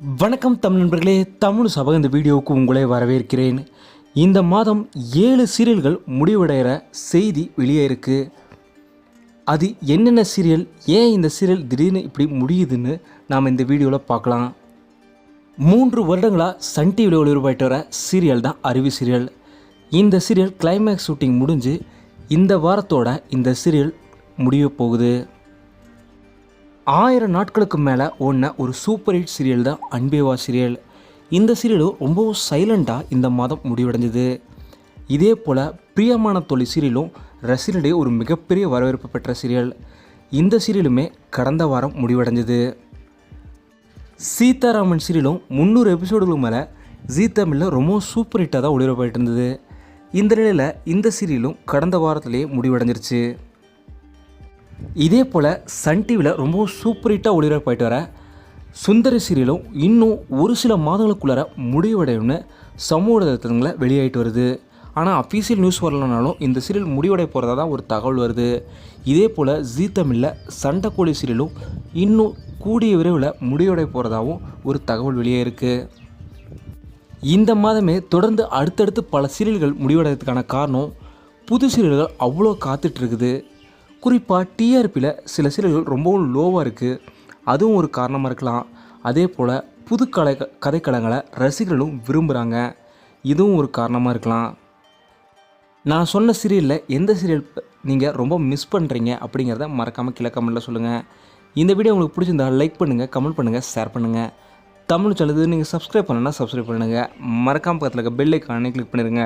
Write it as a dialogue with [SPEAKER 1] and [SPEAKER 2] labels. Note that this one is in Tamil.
[SPEAKER 1] வணக்கம் தமிழ் நண்பர்களே தமிழ் சபை இந்த வீடியோவுக்கு உங்களை வரவேற்கிறேன். இந்த மாதம் ஏழு சீரியல்கள் முடிவடைகிற செய்தி வெளியே இருக்குது அது என்னென்ன சீரியல் ஏன் இந்த சீரியல் திடீர்னு இப்படி முடியுதுன்னு நாம் இந்த வீடியோவில் பார்க்கலாம். மூன்று வருடங்களாக சன் டிவியில் ஒளிபரப்பாயிட்டு வர சீரியல் தான் அருவி சீரியல். இந்த சீரியல் கிளைமேக்ஸ் ஷூட்டிங் முடிஞ்சு இந்த வாரத்தோட இந்த சீரியல் முடிய போகுது. ஆயிரம் நாட்களுக்கு மேலே ஓடின ஒரு சூப்பர் ஹிட் சீரியல் தான் அன்பேவா சீரியல் இந்த சீரியலும் ரொம்பவும் சைலண்ட்டாக இந்த மாதம் முடிவடைஞ்சது. இதே போல் பிரியமான தொழில் சீரியலும் ரசிகனிடையே ஒரு மிகப்பெரிய வரவேற்பு பெற்ற சீரியல் இந்த சீரியலுமே கடந்த வாரம் முடிவடைஞ்சது. சீதாராமன் சீரியலும் முந்நூறு எபிசோடுகளுக்கு மேலே ஜீ தமிழில் ரொம்பவும் சூப்பர் ஹிட்டாக தான் ஒளிபரப்பாயிட்டு இருந்தது. இந்த நிலையில் இந்த சீரியலும் கடந்த வாரத்திலேயே முடிவடைஞ்சிருச்சு. இதே போல் சன் டிவியில் ரொம்ப சூப்பர் ஹிட்டாக ஒளிபரப்பாயிட்டு வர சுந்தரி சீரியலும் இன்னும் ஒரு சில மாதங்களுக்குள்ளார முடிவடையும்னு சமூக வலைதளங்களில் வெளியாகிட்டு வருது. ஆனால் அஃபீஷியல் நியூஸ் வரலனாலும் இந்த சீரியல் முடிவடைய போகிறதா தான் ஒரு தகவல் வருது. இதே போல் ஜீ தமிழில் சண்டைக்கோழி சீரியலும் இன்னும் கூடிய விரைவில் முடிவடைய போகிறதாவும் ஒரு தகவல் வெளியே இருக்குது இந்த மாதமே தொடர்ந்து அடுத்தடுத்து பல சீரியல்கள் முடிவடைகிறதுக்கான காரணம் புது சீரியல்கள் அவ்வளோ காத்துட்டு இருக்குது. குறிப்பாக டிஆர்பியில் சில சீரியல்கள் ரொம்பவும் லோவாக இருக்குது அதுவும் ஒரு காரணமாக இருக்கலாம். அதே போல் புது கலை கதைக்களங்களை ரசிகர்களும் விரும்புகிறாங்க இதுவும் ஒரு காரணமாக இருக்கலாம். நான் சொன்ன சீரியலில் எந்த சீரியல் நீங்கள் ரொம்ப மிஸ் பண்ணுறீங்க அப்படிங்கிறத மறக்காமல் கீழே கமெண்ட்டில் சொல்லுங்கள் இந்த வீடியோ உங்களுக்கு பிடிச்சிருந்தா லைக் பண்ணுங்கள் கமெண்ட் பண்ணுங்கள் ஷேர் பண்ணுங்கள் தமிழ் சொல்லுது நீங்கள் சப்ஸ்கிரைப் பண்ணலன்னா சப்ஸ்கிரைப் பண்ணுங்கள் மறக்காமல் பக்கத்தில் இருக்க பெல் ஐக்கானே கிளிக் பண்ணிடுங்க